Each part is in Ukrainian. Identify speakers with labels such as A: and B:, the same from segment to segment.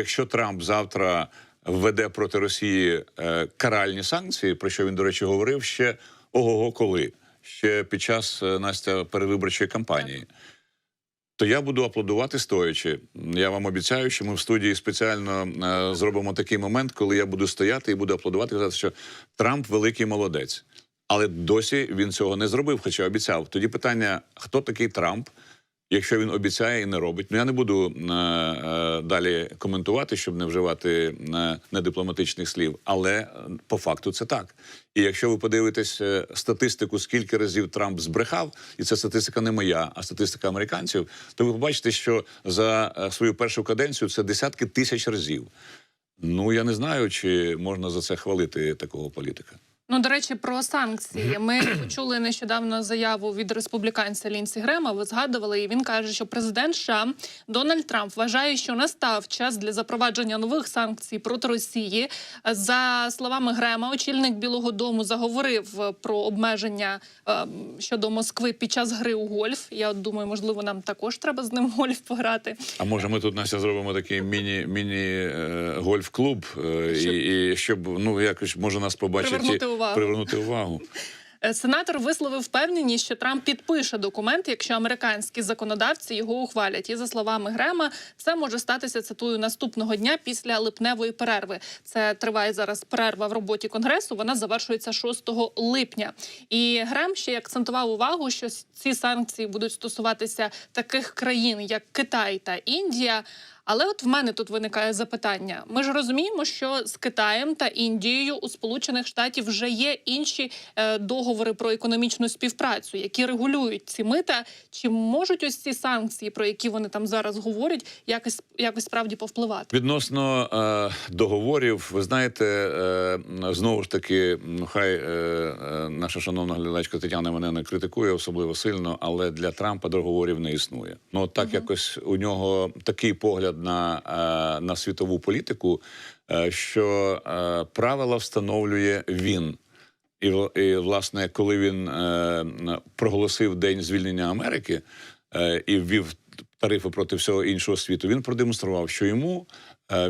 A: Якщо Трамп завтра введе проти Росії е, каральні санкції, про що він, до речі, говорив ще ого-го коли, ще під час е, Настя передвиборчої кампанії. То я буду аплодувати стоячи. Я вам обіцяю, що ми в студії спеціально е, зробимо такий момент, коли я буду стояти і буду аплодувати, казати, що Трамп великий молодець. Але досі він цього не зробив, хоча обіцяв. Тоді питання: хто такий Трамп? Якщо він обіцяє і не робить, ну я не буду е, е, далі коментувати, щоб не вживати е, недипломатичних слів, але е, по факту це так. І якщо ви подивитесь е, статистику, скільки разів Трамп збрехав, і це статистика не моя, а статистика американців, то ви побачите, що за е, свою першу каденцію це десятки тисяч разів. Ну я не знаю, чи можна за це хвалити такого політика.
B: Ну, до речі, про санкції. Ми почули нещодавно заяву від республіканця Лінсі Грема. Ви згадували, і він каже, що президент США Дональд Трамп вважає, що настав час для запровадження нових санкцій проти Росії. За словами Грема, очільник Білого Дому заговорив про обмеження е, щодо Москви під час гри у гольф. Я думаю, можливо, нам також треба з ним в гольф пограти.
A: А може, ми тут Настя зробимо такий міні міні е, гольф-клуб, е,
B: Щоб-
A: і, і щоб ну якось може нас побачити
B: Привернути увагу.
A: привернути увагу.
B: Е, Сенатор висловив впевненість, що Трамп підпише документ, якщо американські законодавці його ухвалять. І за словами Грема, це може статися цитую наступного дня після липневої перерви. Це триває зараз перерва в роботі конгресу. Вона завершується 6 липня. І Грем ще акцентував увагу, що ці санкції будуть стосуватися таких країн, як Китай та Індія. Але от в мене тут виникає запитання. Ми ж розуміємо, що з Китаєм та Індією у Сполучених Штатів вже є інші е, договори про економічну співпрацю, які регулюють ці мита. Чи можуть ось ці санкції, про які вони там зараз говорять, якось якось справді повпливати?
A: Відносно е, договорів, ви знаєте, е, знову ж таки, ну, хай е, е, наша шановна глядачка Тетяна мене не критикує особливо сильно, але для Трампа договорів не існує. Ну так якось у нього такий погляд на, е, на світову політику, е, що е, правила встановлює він. І, і власне, коли він проголосив День звільнення Америки і ввів тарифи проти всього іншого світу, він продемонстрував, що йому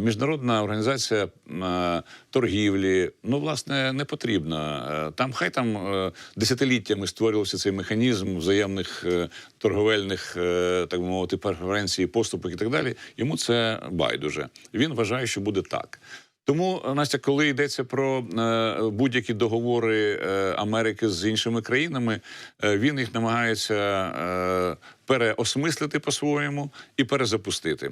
A: міжнародна організація е, торгівлі ну власне не потрібна. Е, Там хай там е, десятиліттями створювався цей механізм взаємних е, торговельних, е, так мовити, преференцій, поступок і так далі. Йому це байдуже. Він вважає, що буде так. Тому, Настя, коли йдеться про е, будь-які договори е, Америки з іншими країнами, е, він їх намагається е, переосмислити по-своєму і перезапустити.